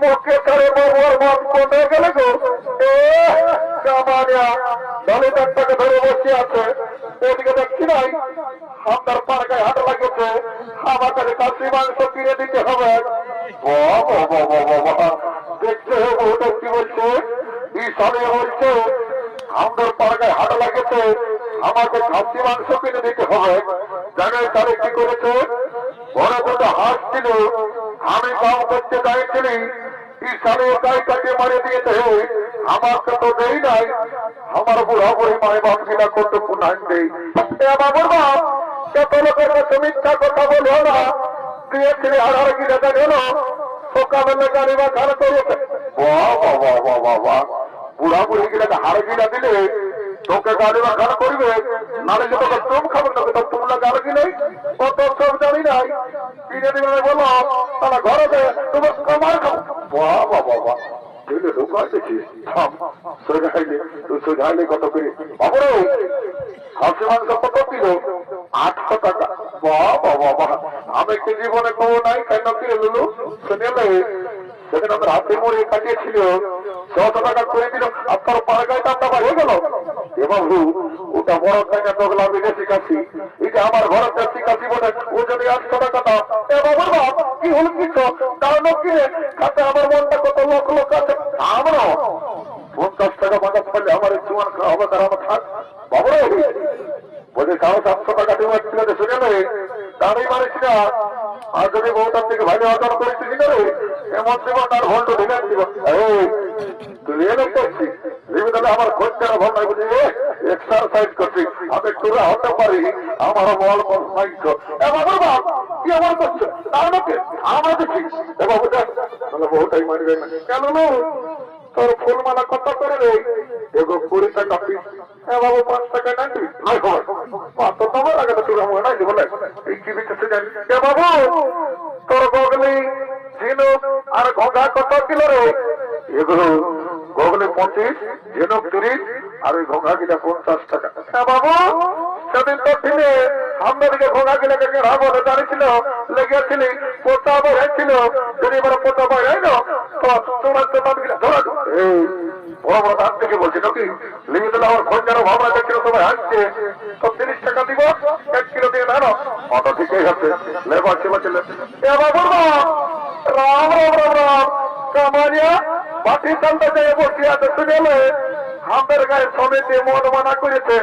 মুখে করে বাবুর মত কোনে গেলে গো? কামানিয়া ধরে বসে আছে। ওদিকে দেখছি নাই আপনার পাড়ায় হাট লাগেছে আমার কাছে মাংস কিনে দিতে হবে। বাবা বহুটা কি বলছে এই বলছে আমাদের পাড়ায় হাট লাগেছে আমাকে খাসি মাংস কিনে দিতে হবে। জানাই তারে কি করেছে? ঘরে দুটো হাঁস ছিল। আমি কাম করতে চাইছিলি ঈশানে একাই কাটে মারে দিয়েছে? আমাকে তো দেই নাই। আমার বুড়া বুড়ি মায় বাপ গিলা কত পুনান দেই। বাবুর বাপ কত লোকের কাছে মিথ্যা কথা বলো না দিয়েছিলি আধার গিলা গেল সকালে গাড়ি বা খারাপ করেছে দিলে তোকে গাড়ি রাখানো করবে যে তোকে চুম খাবে, তোকে তো তোমরা গাড়ি গিলে কত সব জানি নাই। কিনে দিবে বলো? তারা ঘরে তোমার কমার খাও বাহ বাহ দিলে ঢোকা দেখি সোজাইলে, তুই সোজাইলে কত করে? বাবরে হাসি মাংস কত কিলো? টাকা। কি নাই কাটিয়েছিল। ছশো টাকা করে দিল আপনার পাড়াগায় দামটা বাড়িয়ে গেল। এ বাবু ওটা বড় টাকা তোগলা বিদেশি কাশি এটা আমার ঘরের দেশি কাশি বলে ও যদি আটশো টাকা দাও এ বাবুর বাপ, কি হল কিছু? কারণ কিনে খাতে আমার মনটা কত লোক লোক আছে। আমরাও পঞ্চাশ টাকা বাজার ফলে আমার খাওয়া হবে, তার আমার থাক। বাবরে, বলছে কারও সাতশো টাকা দেওয়ার ছিল যে শুনে নেই দাঁড়িয়ে মারিস না। আর যদি বউটার থেকে ভালো অর্ডার করেছিস না রে এমন দেব তার ভন্ড ঢেকে দিব তুই এলো করছিস? ভেবে তাহলে আমার খোঁজ কেন ভালো নাই বুঝি এক্সারসাইজ করছি আমি তোরা হতে পারি আমার বল মাইক এ বাবা বাপ কি আমার জানি। বাবু, তোর গগলি ঝিনুক আর ঘোঘা কত ছিল রে? এগুলো গগনে পঁচিশ, ঝিনুক তিরিশ, আর ওই ঘোঘা কিনা পঞ্চাশ টাকা। হ্যাঁ বাবু, সেদিন তো ঠিনে আমাদেরকে ঘোঘা কিনা কে রাবো জানিছিল লেগেছিলি, পোতা হয়েছিল, যদি এবার পোতা বই হয় তো তোমার তোমার কিনা ধরা। বড় বড় দাঁত থেকে বলছি নাকি লিখে দিলে আমার খোঁজারও ভাবনা তো তিরিশ টাকা দিব, এক কিলো দিয়ে অত ঠিকই লেবার রাম রাম রাম রাম। বাটি বসে আছে গায়ে সমিতি মন মানা করেছে।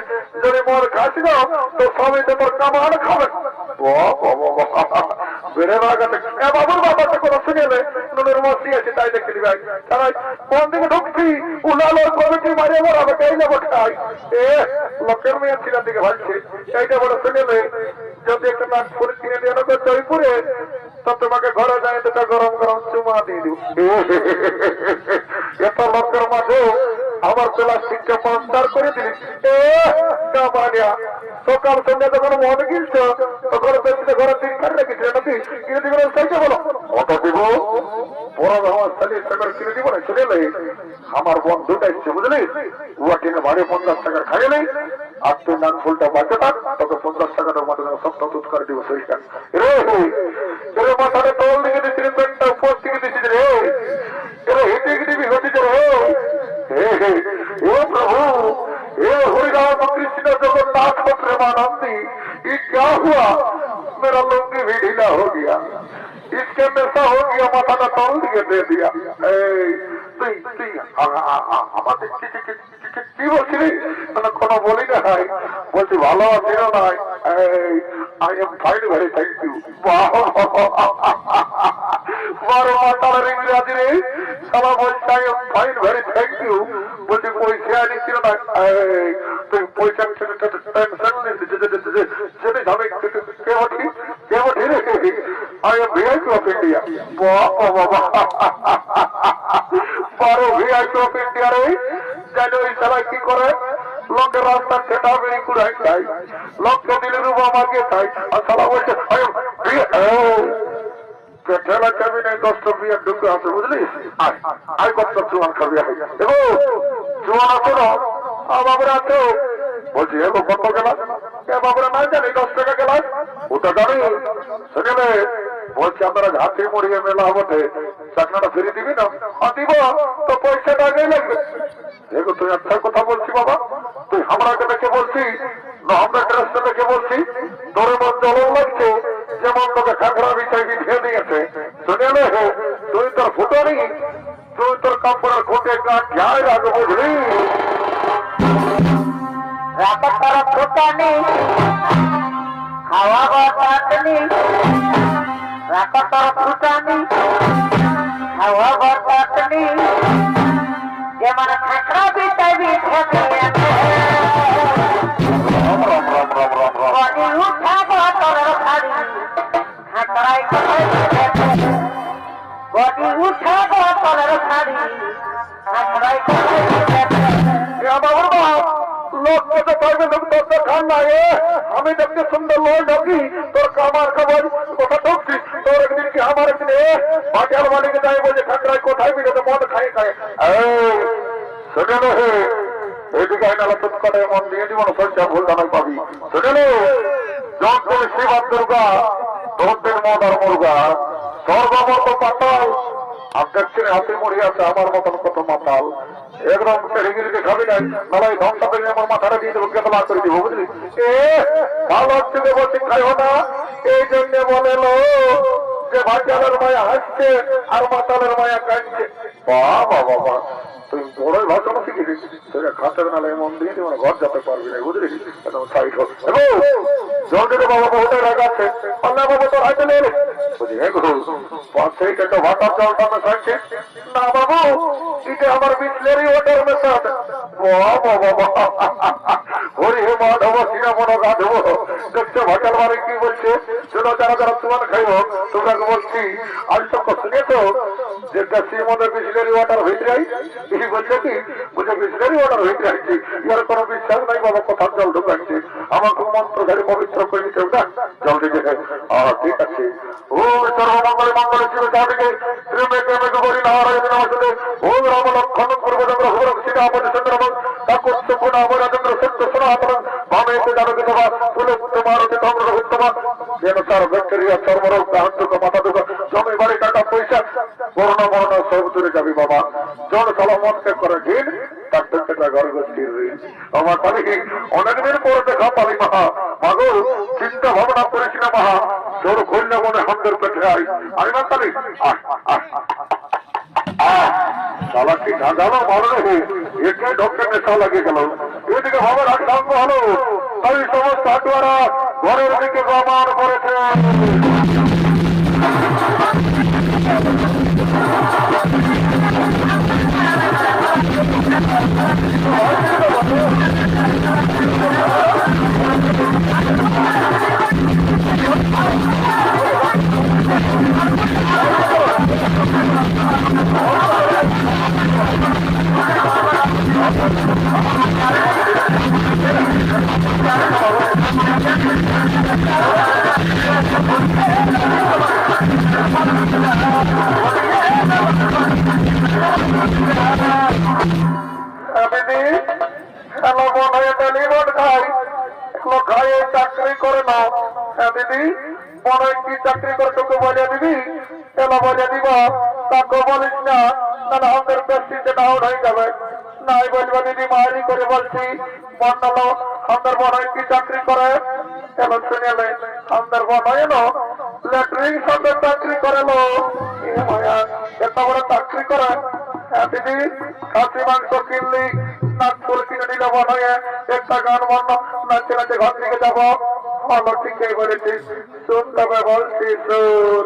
যদি মন খাস না, তো সমিতি তোর কামান খাবে। লোকের শুনেলে যদি একটা নেবে জয়পুরে তো তোমাকে ঘরে যায় দুটা গরম গরম চুমা দিয়ে দিব এত লোকের মাঝে আমার প্লাস্টিকটা পরিষ্কার করে দিলি সকাল সন্ধ্যা যখন মনে কিনছ তখন পেছনে ঘরে তিন খান রেখেছিল নাকি কিনে দিবে চাইছে বলো কত দিব বড় আমার চালিশ টাকার কিনে দিব না শুনে নেই আমার বন্ধুটা ইচ্ছে বুঝলি উয়া কিনে ভাড়ে পঞ্চাশ টাকা খাই নেই আর তুই নাক ফুলটা বাঁচে থাক তোকে পঞ্চাশ টাকাটার মধ্যে সব দুধ করে দিব মাথাটা তোল দিকে जगन्नाथ प्रेमानंदी ये क्या हुआ मेरा लुंगी भी ढीला हो गया इसके नशा हो गया माथा का तौल दिए दे दिया ए, তুই তুই আ- আ- আ- আমাদের কি কি- কি- কি- কি- কি বলছিলি মানে কোনো বলি না ভাই বলছি ভালো আছি না নাই I am fine very thank বারো মাতালের ইংরাজি রে সালা বলছে I am fine very thank you বলছি পয়সা নিচ্ছিল না তুই পয়সা টেনশন যেতে যাবে কে বটি কে বটি রে I am VIP of India বাবা বাবা বারো ভিআইপি অফ ইন্ডিয়া রে জানে ওই সালাই কি করে লোকের রাস্তা কেটা বেড়ি কুড়াই খাই লোককে দিলে রুবা মাকে খাই আর সালা বলছে "আরে, বিয়ে- এই, কে ঠেলা খাবি নাই দশটা বিয়ে ঢুকে আছে বুঝলি? আয় আয় কত খাবি দেখো জোয়ান আছে না? আ আছে। বলছি এগো কত গেলাস এ বাবুরা না জানি দশ টাকা গেলাস ওটা জানি। সেখানে বলছি আপনারা ঝাঁকি মরিয়ে মেলা বটে চাকরাটা ফিরে দিবি না? দিব তো পয়সাটা আগেই লাগবে। দেখো, তুই একটা কথা বলছি বাবা, তুই আমরাকে দেখে বলছি আমরা ড্রেসটা দেখে বলছি, তোর মন জলন লাগছে, যেমন তোকে কাঁকড়া বিছাই বিছিয়ে দিয়েছে। শুনে নে তুই তোর ফুটানি তুই তোর কাপড়ের খোটে কাঠ ঝাড় রাখব বুঝলি? রাতের তরফ ফুটানি খাওয়া বরবাদনি রাতের তরফ ফুটানি খাওয়া বরবাদনি যেমন আমি দেখতে সুন্দর লোক ঢোকি তোর কামার খবর কথা ঢুকছি তোর একদিন কি আমার একদিন এ পাটিয়াল মালিকে যাই বলছে ঠাকুরাই কোথায় বিলে মদ খাই সেখানে হে? এইদিকে আইনালা তুত করে, মন দিয়ে দিব না সজ্জা ভুল জানাই পাবি। সেখানে যখন শিব আর দুর্গা তোদের মদ আর মুরগা। সর্বমত পাতাল দেখছেন হাতে মরে আছে, আমার মতন কত মাতাল। একদম খাবি নাই নালাই ধনটা পেলে আমার মাথাটা দিয়ে দেবো করে দিব, বুঝলি? এ, ভালো হচ্ছে দেবো না এই জন্য বলে যে ভাজালের মায়া হাসছে, আর মাতালের মায়া কাঁদছে। বাবা বাবা তুই বড়ই ভাষণ শিখেছিস তুই খাতে না লাগে মন দিয়ে মানে ঘর যেতে পারবি না, বুঝলি? সাইড হোক জলদিতে বাবা তোর বাড়ি কি বলছে? যারা যারা তোমার খাইব, তোমরা বলছি আজ তো শুনেছো যে দেশি মনে বিসলেরি ওয়াটার হয়ে যায় এই বলছে কি বুঝে বিসলেরি ওয়াটার হয়ে যাচ্ছে ইয়ার কোনো বিশ্বাস নাই বাবা, কোথাও জল ঢুকাচ্ছে আমাকে মন্ত্রধারী পবিত্র করে দিতে না? জল আহ, ঠিক আছে। ও, সর্বমঙ্গলে মঙ্গলে শিব চাঁদিকে ত্রিমে প্রেমে গরি নারায়ণ ওম রাম লক্ষণ পূর্বচন্দ্র হুরক সীতা পদ চন্দ্র ঠাকুর সুপুন অমরাচন্দ্র সার ব্যাকটেরিয়া চর্মরোগ দাহন্তক মাথা দুঃখ জমি, বাড়ি, টাকা, পয়সা, করোনা মরণ সব দূরে যাবি বাবা। জন করে তার থেকে ঘর আমার তালি অনেকদিন পরে দেখা পালি মাহা মাগো, চিন্তা ভাবনা করেছি না মাহা তোর কন্যা মনে হামদের পেটে আই আমি না কি হাটুয়ারা, ঘরের দিকে দিদি বেশিতে ডাউন হয়ে যাবে। নাই বলব, দিদি মারি করে বলছি। মন্ডল আমাদের মনে হয় কি চাকরি করে? এলো শুনেলে? আমাদের মনে হয় এলো। ল্যাট্রিন সঙ্গে চাকরি করে লো এত বড় চাকরি করে। হ্যাঁ দিদি, খাসি, মাংস কিনলি নাচপুর কিনে নিলে হয় একটা গান বন্ধ নাচতে নাচতে ঘর থেকে যাব। ভালো ঠিকই বলেছিস। শুন তবে বলছি, শুন।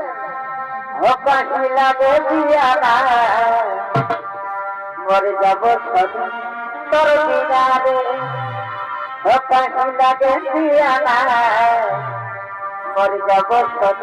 কাটিলা বলিয়া মরে যাব তোর বিনারে ও কাটিলা বলিয়া মরে যাব তোর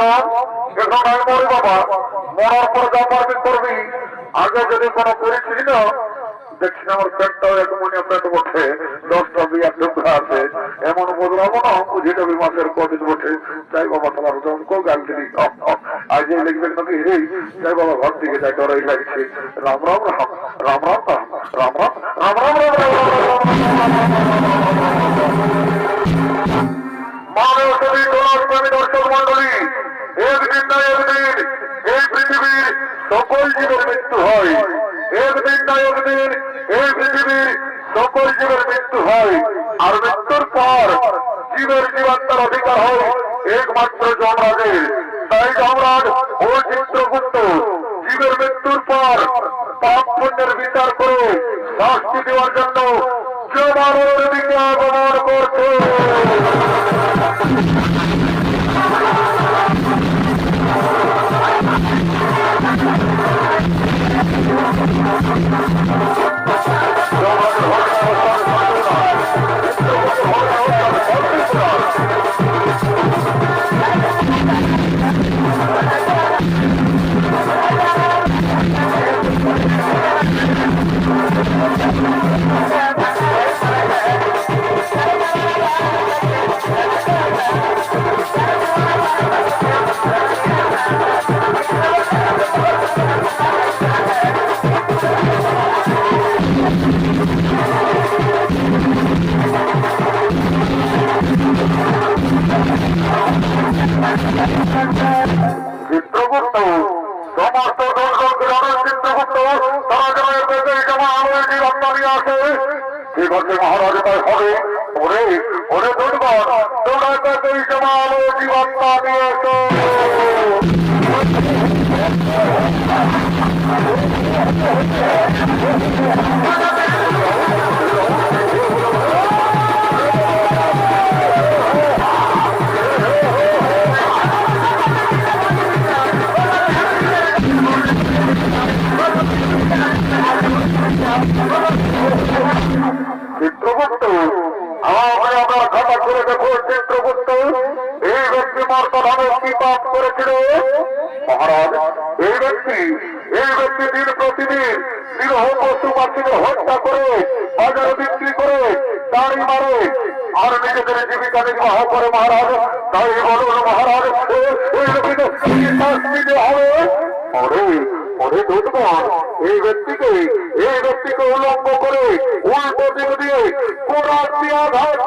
যান এখন আমি মরি বাবা মরার পর যা পারবি করবি আগে যদি কোনো করেছিলি না দেখছি আমার পেটটাও এক মনে পেট বসে দশটা বিয়ার টুকরা আছে এমন বদলাবো না বুঝে যাবি মাসের কদিন বসে যাই বাবা তোমার জনকে গাল দিলি আজ এই লিখবে নাকি রে যাই বাবা ঘর দিকে যাই ডরাই লাগছে রাম রাম রাম রাম রাম রাম রাম রাম রাম রাম রাম রাম মানব ছবি তোলার প্রেমী দর্শক মন্ডলী একদিন অধিকার হয় একমাত্র যমরাজের। তাই যমরাজ ও চিত্রগুপ্ত মৃত্যুর পর পাপ বিচার করে শাস্তি দেওয়ার জন্য যমানের দিকে আগমন করছে। আছে এই ঘটে মহারাজ তার হবে ওরে ওরে দুর্গন তোমরা তাদের জমানো জীবনটা নিয়েছো Thank you. চিত্রগুপ্ত আমাকে আপনার খাতা করে দেখো চিত্রগুপ্ত এই ব্যক্তি মর্তধামে কি পাপ করেছিল? মহারাজ, এই ব্যক্তি এই ব্যক্তি দিন প্রতিদিন নিরহ পশু পাখিকে হত্যা করে, বাজারে বিক্রি করে, দাড়ি মারে, আর নিজেদের জীবিকা নির্বাহ করে, মহারাজ। তাই বলুন, মহারাজ, এই ব্যক্তিকে শাস্তি দেওয়া হবে? ওরে দুর্গণ এই ব্যক্তিকে এই ব্যক্তিকে উলঙ্গ করে উল্টো দিক দিয়ে কোরআন দিয়ে আঘাত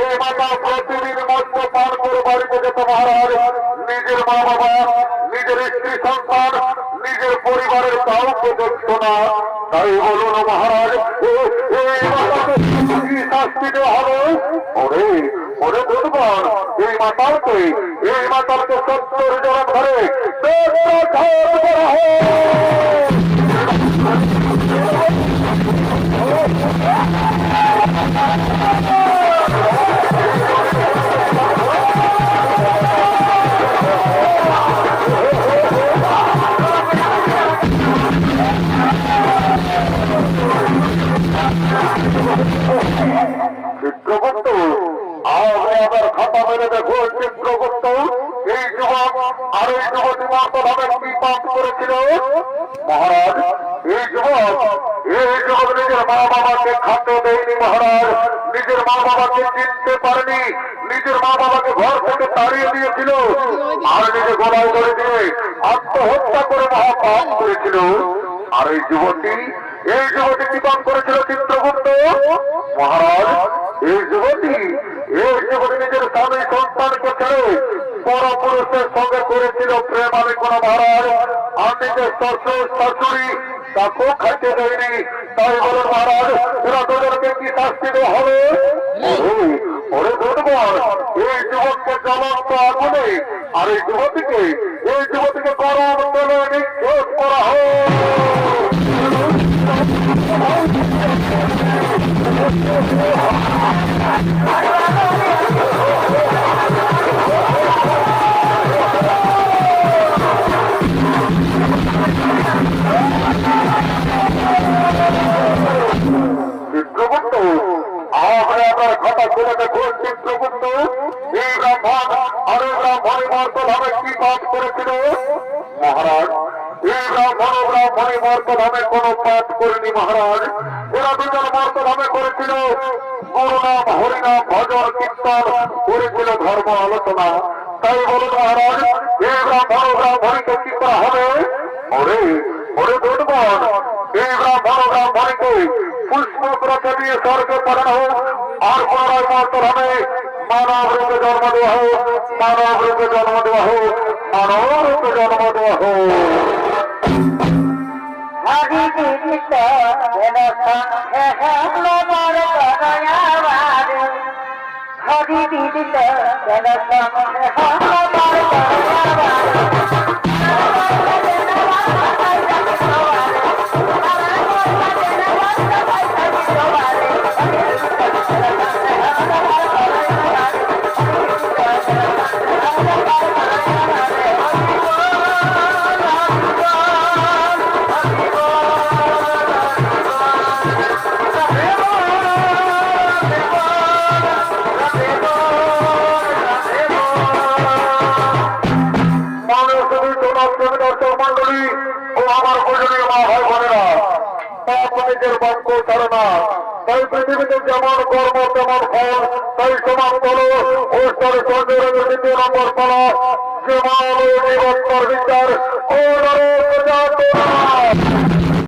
এ মাতাল এ প্রতিদিন মদ্য পান করে বাড়িতে যেত মহারাজ নিজের মা বাবা নিজের স্ত্রী, সন্তান, নিজের পরিবারের কাউকে দেখত না। তাই বলুন মহারাজ, এই শাস্তি দেওয়া হবে? ওরে ওরে দুর্বল এই মাতালকে এই মাতালকে সত্তর ধরে। চিত্রগুপ্ত আগে আবার খাতা মেরে দেখো চিত্রগুপ্ত। এই যুবক আর এই যুবতী মাতভাবে কি পাপ করেছিল? মহারাজ, এই যুবক এই যুবক নিজের মা বাবাকে খাতে দেয়নি মহারাজ। নিজের মা বাবাকে চিনতে পারেনি। নিজের মা বাবাকে ঘর থেকে তাড়িয়ে দিয়েছিল। আর নিজে গলায় ধরে দিয়ে আত্মহত্যা করে মহাপাপ করেছিল। আর এই যুবতী এই যুবতী কি করেছিল চিত্রগুপ্ত। মহারাজ এই যুবতী এই যুবতী নিজের স্বামী সন্তানকে ছেড়ে পরপুরুষের সঙ্গে করেছিল প্রেম আমি কোন মহারাজ। আর নিজের শ্বশুর শাশুড়ি তাকেও খাইতে দেয়নি। তাই বলুন মহারাজ এরা দুজনকে কি শাস্তি হবে? ওরে, ওরে দুর্বল এই যুবককে জ্বলন্ত আগুনে আর এই যুবতীকে এই যুবতীকে গরম তেলে নিক্ষেপ করা হোক। চিত্রগুপ্ত আর পুনরায় মাতর হবে মানব রূপে জন্ম দেওয়া হোক মানব রূপে জন্ম দেওয়া হোক মানব রূপে জন্ম দেওয়া হোক